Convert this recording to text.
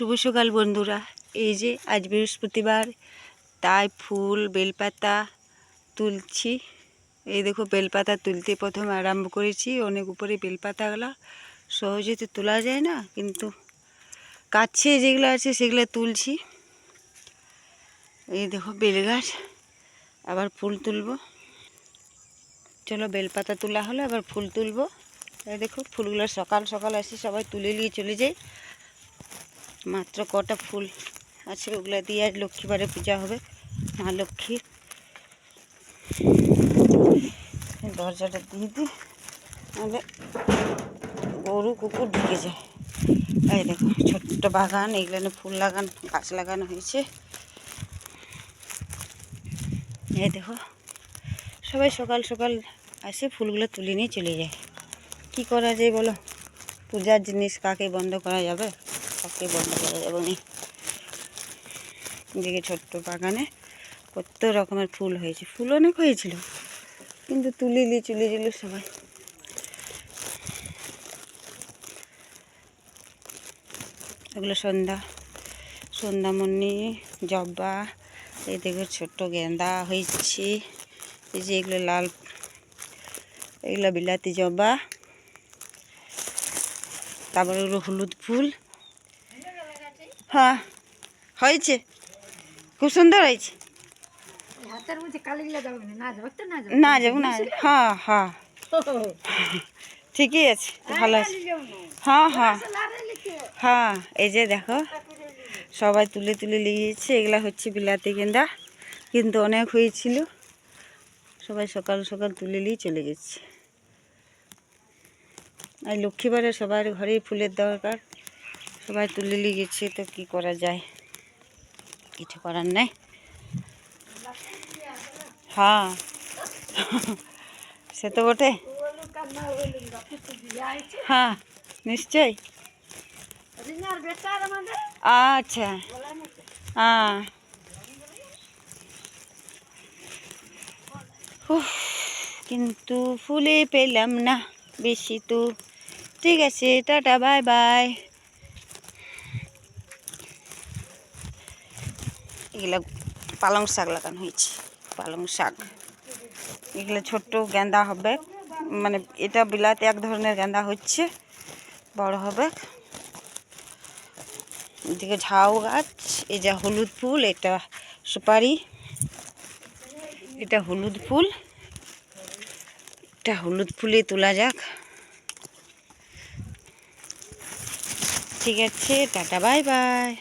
শুভ সকাল, বন্ধুরা। এই যে আজ বৃহস্পতিবার, তাই ফুল, বেলপাতা তুলছি। এই দেখো, বেলপাতা তুলতে প্রথম আরম্ভ করেছি। অনেক উপরে বেলপাতাগুলো সহজে তো তোলা যায় না, কিন্তু কাছে যেগুলো আছে সেগুলো তুলছি। এই দেখো, বেলগাছ। আবার ফুল তুলবো। চলো, বেলপাতা তোলা হলো, আবার ফুল তুলবো। এই দেখো, ফুলগুলো সকাল সকাল আসি, সবাই তুলে নিয়ে চলে যায়। মাত্র কটা ফুল আছে ওগুলো দিয়ে আজ লক্ষ্মীবারে পূজা হবে, মা লক্ষ্মীর দরজাটা দিয়ে দিই নাহলে গরু, কুকুর ঢুকে যায়। এই দেখো, ছোট্ট বাগান এগুলো ফুল লাগান, গাছ লাগানো হয়েছে। এই দেখো, সবাই সকাল সকাল আসে ফুলগুলো তুলে নিয়ে চলে যায়। কি করা যায় বলো? পূজার জিনিস কাকে বন্ধ করা যাবে? কাকে বন্ধ করা যাবে না দিকে ছোট্ট বাগানে কত রকমের ফুল হয়েছে। ফুল অনেক হয়েছিল, কিন্তু তুলে নিয়ে চলে গেল সবাই। এগুলো সন্ধ্যা, সন্ধ্যামণি, জবা এই দেখো ছোট্ট গেঁদা হয়েছে। এই যে এগুলো লাল, এগুলো বিলাতি জবা, তারপরে হলুদ ফুল। হ্যাঁ হয়েছে। খুব সুন্দর হয়েছে। যাবে না না না না যাব না হ্যাঁ হ্যাঁ। ঠিকই আছে ভালো আছে। হ্যাঁ হ্যাঁ। হ্যাঁ এই যে দেখো সবাই তুলে তুলে নিয়েছে এগুলা হচ্ছে বিলাতি গেন্দা কিন্তু অনেক হয়েছিল। সবাই সকাল সকাল তুলে নিয়ে চলে গেছে। আর লক্ষ্মীবারে সবার ঘরেই ফুলের দরকার। সবাই তুলে নিয়ে গেছে, তো কি করা যায়? কিছু করার নেই। হ্যাঁ। সে তো বটে। হ্যাঁ আমাদের আচ্ছা। হ্যাঁ। কিন্তু ফুলে পেলাম না, বেশি তো। ঠিক আছে, টাটা, বাই বাই। এগুলো পালং শাক লাগানো হয়েছে, পালং শাক। এগুলো ছোট্ট গেন্দা হবে মানে এটা বিলাতে এক ধরনের গেন্দা হচ্ছে, বড় হবে। এদিকে ঝাউ গাছ, এই যে হলুদ ফুল, এটা সুপারি, এটা হলুদ ফুল। এটা হলুদ ফুলে তোলা যাক। ঠিক আছে, টাটা, বাই বাই।